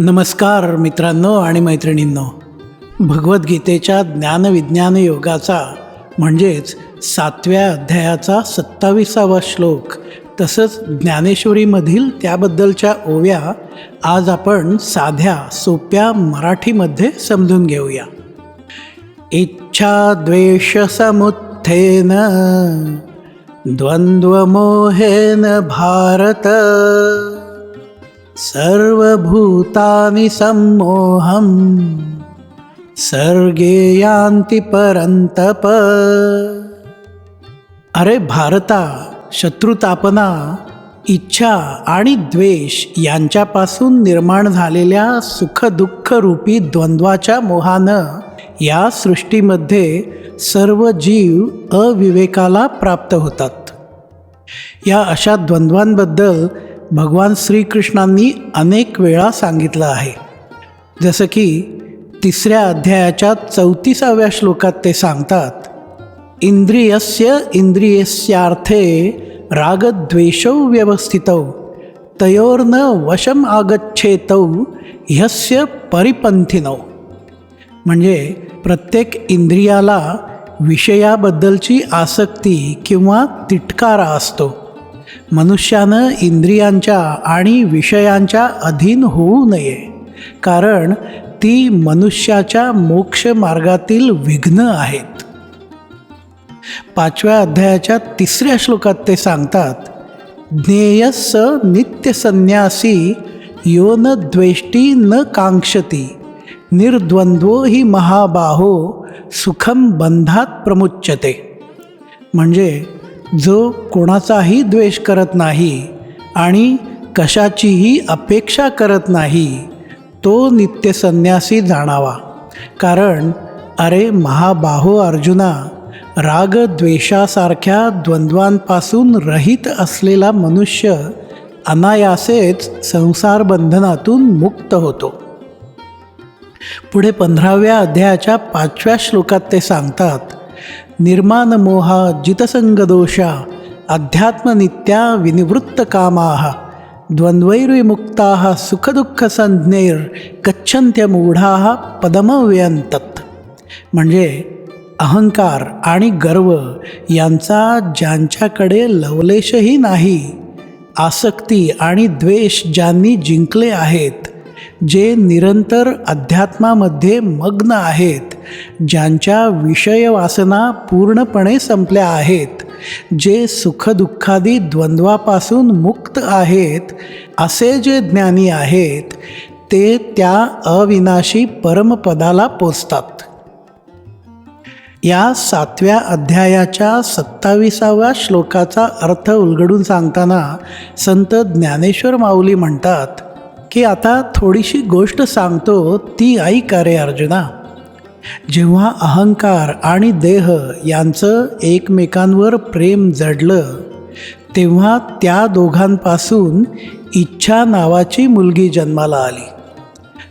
नमस्कार मित्रांनो आणि मैत्रिणींनो. भगवद्गीतेच्या ज्ञानविज्ञान योगाचा म्हणजेच सातव्या अध्यायाचा सत्ताविसावा श्लोक तसंच ज्ञानेश्वरीमधील त्याबद्दलच्या ओव्या आज आपण साध्या सोप्या मराठीमध्ये समजून घेऊया. इच्छा द्वेष समुत्थेन द्वंद्वमोहेन भारत. सर्वभूतानि सम्मोहं सर्गे यान्ति परन्तप। अरे भारता शत्रुतापना इच्छा आणि द्वेष यांच्यापासून निर्माण झालेल्या सुखदुःख रूपी द्वंद्वाच्या मोहानं या सृष्टीमध्ये सर्व जीव अविवेकाला प्राप्त होतात. या अशा द्वंद्वांबद्दल भगवान श्रीकृष्णांनी अनेक वेळा सांगितलं आहे. जसं की तिसऱ्या अध्यायाच्या चौतीसाव्या श्लोकात ते सांगतात इंद्रियस्य इंद्रियस्यार्थे रागद्वेषौ व्यवस्थितौ तयोर्न वशम आगच्छेतौ ह्यस्य परिपंथिनौ म्हणजे प्रत्येक इंद्रियाला विषयाबद्दलची आसक्ती किंवा तिटकारा असतो. मनुष्यानं इंद्रियांच्या आणि विषयांच्या अधीन होऊ नये. कारण ती मनुष्याच्या मोक्ष मार्गातील विघ्न आहेत. पाचव्या अध्यायाच्या तिसऱ्या श्लोकात ते सांगतात ज्ञेयस नित्यसन्यासी यो न द्वेष्टी न कांक्षती निर्द्वंद्वो ही महाबाहो सुखम बंधात प्रमुच्यते. म्हणजे जो कोणाचाही द्वेष करत नाही आणि कशाचीही अपेक्षा करत नाही तो नित्यसन्यासी जाणावा. कारण अरे महाबाहो अर्जुना राग द्वेषासारख्या द्वंद्वांपासून रहित असलेला मनुष्य अनायासेच संसार बंधनातून मुक्त होतो. पुढे पंधराव्या अध्यायाच्या पाचव्या श्लोकात ते सांगतात निर्माण मोहा जितसंगदोषा अध्यात्मनित्या विनिवृत्त कामा द्वंद्वैर्विमुक्ता सुखदुःखसंज्ञैर गच्छन्त्यमूढा पदमव्यंतत म्हणजे अहंकार आणि गर्व यांचा ज्यांच्याकडे लवलेशही नाही आसक्ती आणि द्वेष ज्यांनी जिंकले आहेत जे निरंतर अध्यात्मामध्ये मग्न आहेत ज्यांच्या विषयवासना पूर्णपणे संपल्या आहेत जे सुखदुःखादी द्वंद्वापासून मुक्त आहेत असे जे ज्ञानी आहेत ते त्या अविनाशी परमपदाला पोचतात. या सातव्या अध्यायाच्या सत्ताविसाव्या श्लोकाचा अर्थ उलगडून सांगताना संत ज्ञानेश्वर माऊली म्हणतात की आता थोडीशी गोष्ट सांगतो ती ऐक रे अर्जुना. जेव्हा अहंकार आणि देह यांचं एकमेकांवर प्रेम जडलं तेव्हा त्या दोघांपासून इच्छा नावाची मुलगी जन्माला आली.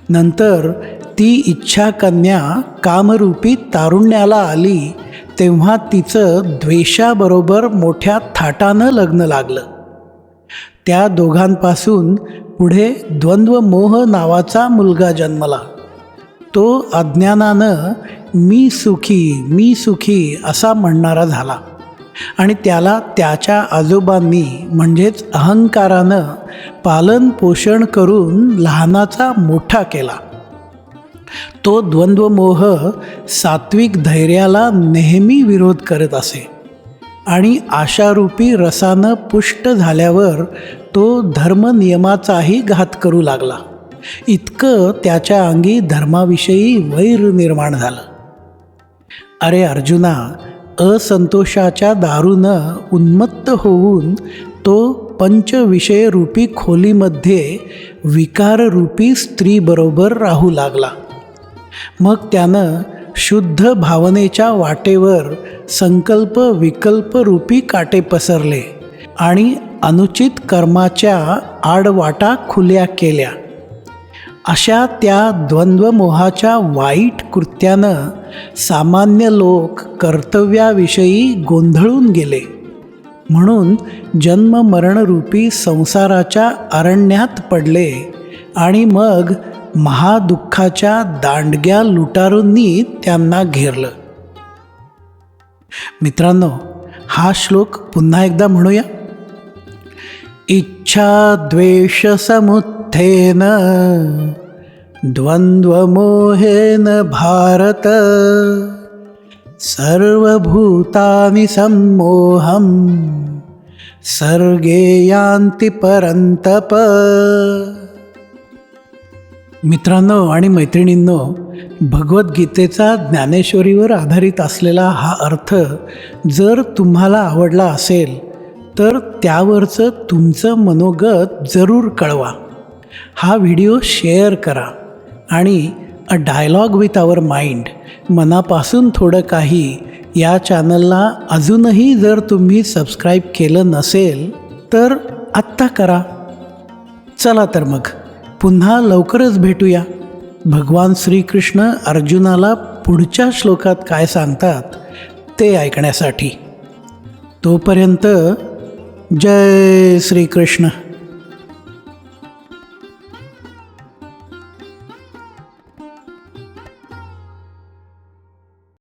नंतर ती इच्छा कन्या कामरूपी तारुण्याला आली तेव्हा तिचं द्वेषाबरोबर मोठ्या थाटानं लग्न लागलं. त्या दोघांपासून पुढे द्वंद्वमोह नावाचा मुलगा जन्मला. तो अज्ञानानं मी सुखी मी सुखी असा म्हणणारा झाला. आणि त्याला त्याच्या आजोबांनी म्हणजेच अहंकारानं पालन पोषण करून लहानाचा मोठा केला. तो द्वंद्वमोह सात्विक धैर्याला नेहमी विरोध करत असे आणि आशारूपी रसानं पुष्ट झाल्यावर तो धर्मनियमाचाही घात करू लागला. इतकं त्याच्या अंगी धर्माविषयी वैर निर्माण झालं. अरे अर्जुना असंतोषाच्या दारूनं उन्मत्त होऊन तो पंचविषयरूपी खोलीमध्ये विकाररूपी स्त्रीबरोबर राहू लागला. मग त्यानं शुद्ध भावनेच्या वाटेवर संकल्प विकल्परूपी काटे पसरले आणि अनुचित कर्माच्या आडवाटा खुल्या केल्या. अशा त्या द्वंद्वमोहाच्या वाईट कृत्यानं सामान्य लोक कर्तव्याविषयी गोंधळून गेले. म्हणून जन्ममरणरूपी संसाराच्या अरण्यात पडले आणि मग महादुःखाच्या दांडग्या लुटारूंनी त्यांना घेरलं. मित्रांनो हा श्लोक पुन्हा एकदा म्हणूया. इच्छा द्वेष समुत्थेन द्वंद्वमोहेन भारत। सर्वभूतानि सम्मोहं सर्गे यान्ति परन्तप। मित्रांनो आणि मैत्रिणींनो भगवद्गीतेचा ज्ञानेश्वरीवर आधारित असलेला हा अर्थ जर तुम्हाला आवडला असेल तर त्यावरचं तुमचं मनोगत जरूर कळवा. हा व्हिडिओ शेअर करा आणि a dialogue with our mind मनापासून थोडं काही या चॅनलला अजूनही जर तुम्ही सबस्क्राईब केलं नसेल तर आत्ता करा. चला तर मग पुन्हा लवकरच भेटूया. भगवान श्रीकृष्ण अर्जुनाला पुढच्या श्लोकात काय सांगतात ते ऐकण्यासाठी. तोपर्यंत जय श्रीकृष्ण.